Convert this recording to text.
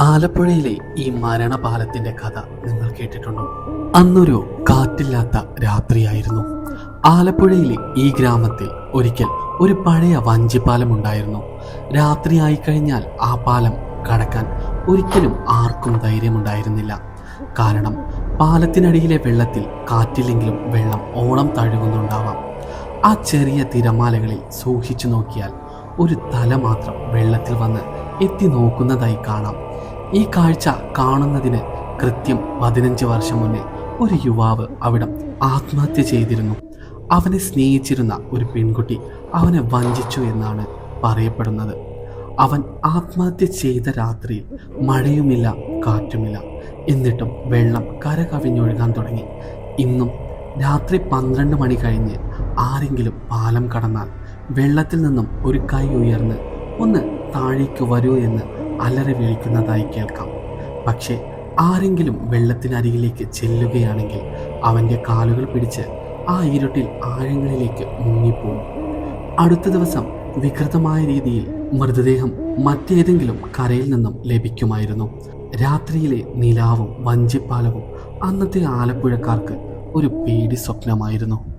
ആലപ്പുഴയിലെ ഈ മരണപാലത്തിന്റെ കഥ നിങ്ങൾ കേട്ടിട്ടുണ്ടോ? അന്നൊരു കാറ്റില്ലാത്ത രാത്രിയായിരുന്നു. ആലപ്പുഴയിലെ ഈ ഗ്രാമത്തിൽ ഒരിക്കൽ ഒരു പഴയ വഞ്ചിപ്പാലം ഉണ്ടായിരുന്നു. രാത്രിയായി കഴിഞ്ഞാൽ ആ പാലം കടക്കാൻ ഒരിക്കലും ആർക്കും ധൈര്യമുണ്ടായിരുന്നില്ല. കാരണം പാലത്തിനടിയിലെ വെള്ളത്തിൽ കാറ്റില്ലെങ്കിലും വെള്ളം ഓണം തഴുകുന്നുണ്ടാവാം. ആ ചെറിയ തിരമാലകളിൽ സൂക്ഷിച്ചു നോക്കിയാൽ ഒരു തല മാത്രം വെള്ളത്തിൽ വന്ന് എത്തി നോക്കുന്നതായി കാണാം. ഈ കാഴ്ച കാണുന്നതിന് കൃത്യം പതിനഞ്ച് വർഷം മുന്നേ ഒരു യുവാവ് അവിടെ ആത്മഹത്യ ചെയ്തിരുന്നു. അവനെ സ്നേഹിച്ചിരുന്ന ഒരു പെൺകുട്ടി അവനെ വഞ്ചിച്ചു എന്നാണ് പറയപ്പെടുന്നത്. അവൻ ആത്മഹത്യ ചെയ്ത രാത്രിയിൽ മഴയുമില്ല കാറ്റുമില്ല. എന്നിട്ടും വെള്ളം കര കവിഞ്ഞൊഴുകാൻ തുടങ്ങി. ഇന്നും രാത്രി പന്ത്രണ്ട് മണി കഴിഞ്ഞ് ആരെങ്കിലും പാലം കടന്നാൽ വെള്ളത്തിൽ നിന്നും ഒരു കൈ ഉയർന്ന് ഒന്ന് താഴേക്ക് വരൂ എന്ന് അലറി വിളിക്കുന്നതായി കേൾക്കാം. പക്ഷേ ആരെങ്കിലും വെള്ളത്തിനരികിലേക്ക് ചെല്ലുകയാണെങ്കിൽ അവന്റെ കാലുകൾ പിടിച്ച് ആ ഇരുട്ടിൽ ആഴങ്ങളിലേക്ക് മുങ്ങിപ്പോകും. അടുത്ത ദിവസം വികൃതമായ രീതിയിൽ മൃതദേഹം മറ്റേതെങ്കിലും കരയിൽ നിന്നും ലഭിക്കുമായിരുന്നു. രാത്രിയിലെ നിലാവും വഞ്ചിപ്പാലവും അന്നത്തെ ആലപ്പുഴക്കാർക്ക് ഒരു പേടി സ്വപ്നമായിരുന്നു.